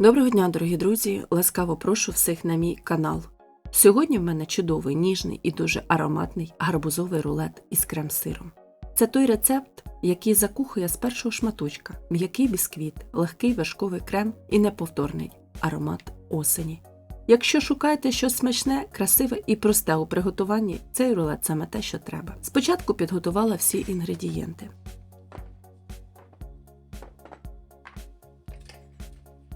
Доброго дня, дорогі друзі! Ласкаво прошу всіх на мій канал. Сьогодні в мене чудовий, ніжний і дуже ароматний гарбузовий рулет із крем-сиром. Це той рецепт, який закухує з першого шматочка, м'який бісквіт, легкий вершковий крем і неповторний аромат осені. Якщо шукаєте щось смачне, красиве і просте у приготуванні, цей рулет саме те, що треба. Спочатку підготувала всі інгредієнти.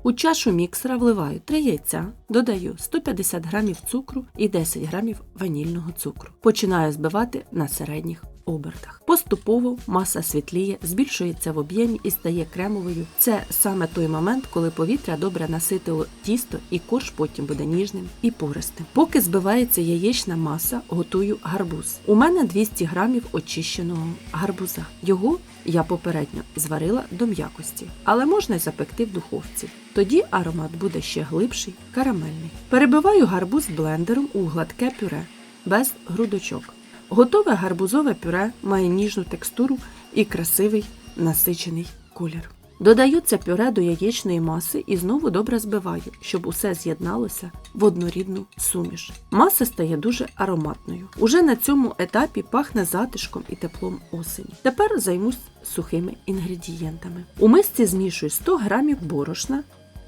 У чашу міксера вливаю 3 яйця, додаю 150 г цукру і 10 г ванільного цукру. Починаю збивати на середніх обертах. Поступово маса світліє, збільшується в об'ємі і стає кремовою. Це саме той момент, коли повітря добре наситило тісто і корж потім буде ніжним і пористим. Поки збивається яєчна маса, готую гарбуз. У мене 200 г очищеного гарбуза. Його я попередньо зварила до м'якості, але можна й запекти в духовці. Тоді аромат буде ще глибший, карамельний. Перебиваю гарбуз блендером у гладке пюре без грудочок. Готове гарбузове пюре має ніжну текстуру і красивий насичений колір. Додаю пюре до яєчної маси і знову добре збиваю, щоб усе з'єдналося в однорідну суміш. Маса стає дуже ароматною. Уже на цьому етапі пахне затишком і теплом осені. Тепер займусь сухими інгредієнтами. У мисці змішую 100 г борошна,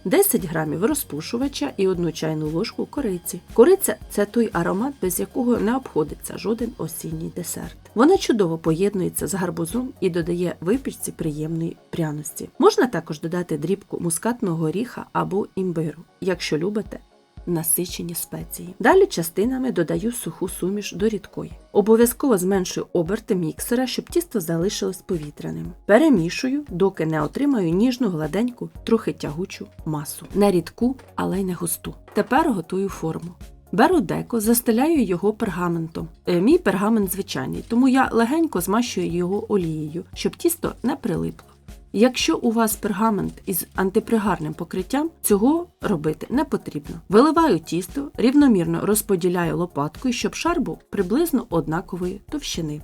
10 грамів розпушувача і 1 чайну ложку кориці. Кориця це той аромат, без якого не обходиться жоден осінній десерт. Вона чудово поєднується з гарбузом і додає випічці приємної пряності. Можна також додати дрібку мускатного горіха або імбиру, якщо любите. Насичені спеції. Далі частинами додаю суху суміш до рідкої. Обов'язково зменшую оберти міксера, щоб тісто залишилось повітряним. Перемішую, доки не отримаю ніжну, гладеньку, трохи тягучу масу. Не рідку, але й не густу. Тепер готую форму. Беру деко, застеляю його пергаментом. Е, Мій пергамент звичайний, тому я легенько змащую його олією, щоб тісто не прилипло. Якщо у вас пергамент із антипригарним покриттям, цього робити не потрібно. Виливаю тісто, рівномірно розподіляю лопаткою, щоб шар був приблизно однакової товщини.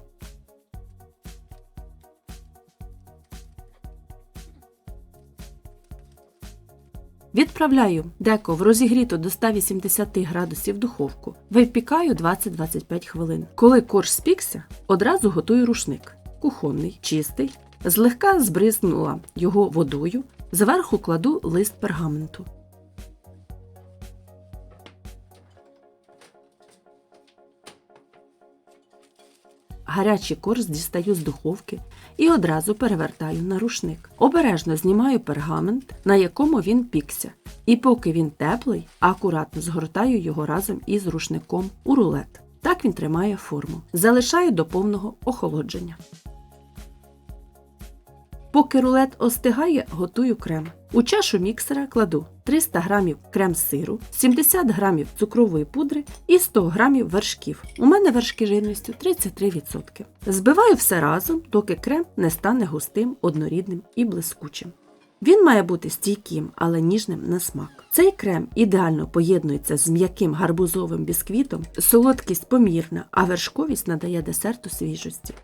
Відправляю деко в розігріту до 180 градусів духовку. Випікаю 20-25 хвилин. Коли корж спікся, одразу готую рушник. Кухонний, чистий, злегка збризнула його водою, зверху кладу лист пергаменту. Гарячий корж дістаю з духовки і одразу перевертаю на рушник. Обережно знімаю пергамент, на якому він пікся, і поки він теплий, акуратно згортаю його разом із рушником у рулет. Так він тримає форму. Залишаю до повного охолодження. Поки рулет остигає, готую крем. У чашу міксера кладу 300 г крем-сиру, 70 г цукрової пудри і 100 г вершків. У мене вершки жирністю 33%. Збиваю все разом, доки крем не стане густим, однорідним і блискучим. Він має бути стійким, але ніжним на смак. Цей крем ідеально поєднується з м'яким гарбузовим бісквітом, солодкість помірна, а вершковість надає десерту свіжості.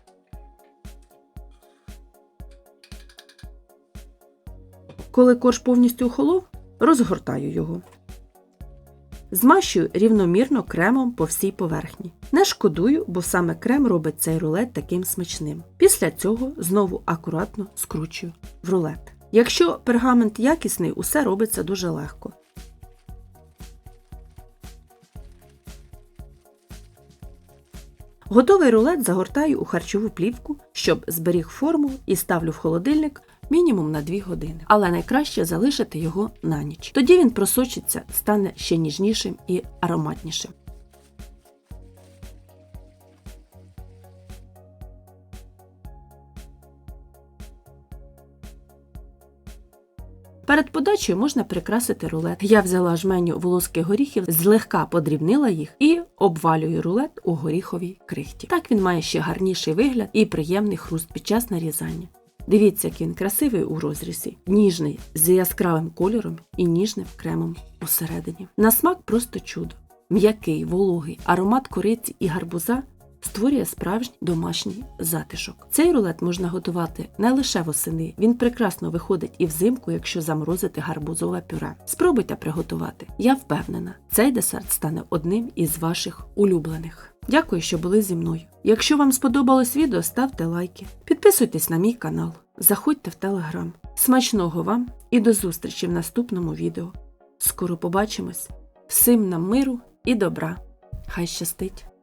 Коли корж повністю охолов, розгортаю його. Змащую рівномірно кремом по всій поверхні. Не шкодую, бо саме крем робить цей рулет таким смачним. Після цього знову акуратно скручую в рулет. Якщо пергамент якісний, усе робиться дуже легко. Готовий рулет загортаю у харчову плівку, щоб зберіг форму і ставлю в холодильник мінімум на 2 години. Але найкраще залишити його на ніч. Тоді він просочиться, стане ще ніжнішим і ароматнішим. Перед подачею можна прикрасити рулет. Я взяла жменю волоских горіхів, злегка подрібнила їх і обвалюю рулет у горіховій крихті. Так він має ще гарніший вигляд і приємний хруст під час нарізання. Дивіться, як він красивий у розрізі, ніжний з яскравим кольором і ніжним кремом усередині. На смак просто чудо. М'який, вологий, аромат кориці і гарбуза створює справжній домашній затишок. Цей рулет можна готувати не лише восени, він прекрасно виходить і взимку, якщо заморозити гарбузове пюре. Спробуйте приготувати. Я впевнена, цей десерт стане одним із ваших улюблених. Дякую, що були зі мною. Якщо вам сподобалось відео, ставте лайки, підписуйтесь на мій канал, заходьте в телеграм. Смачного вам і до зустрічі в наступному відео. Скоро побачимось. Всім нам миру і добра. Хай щастить!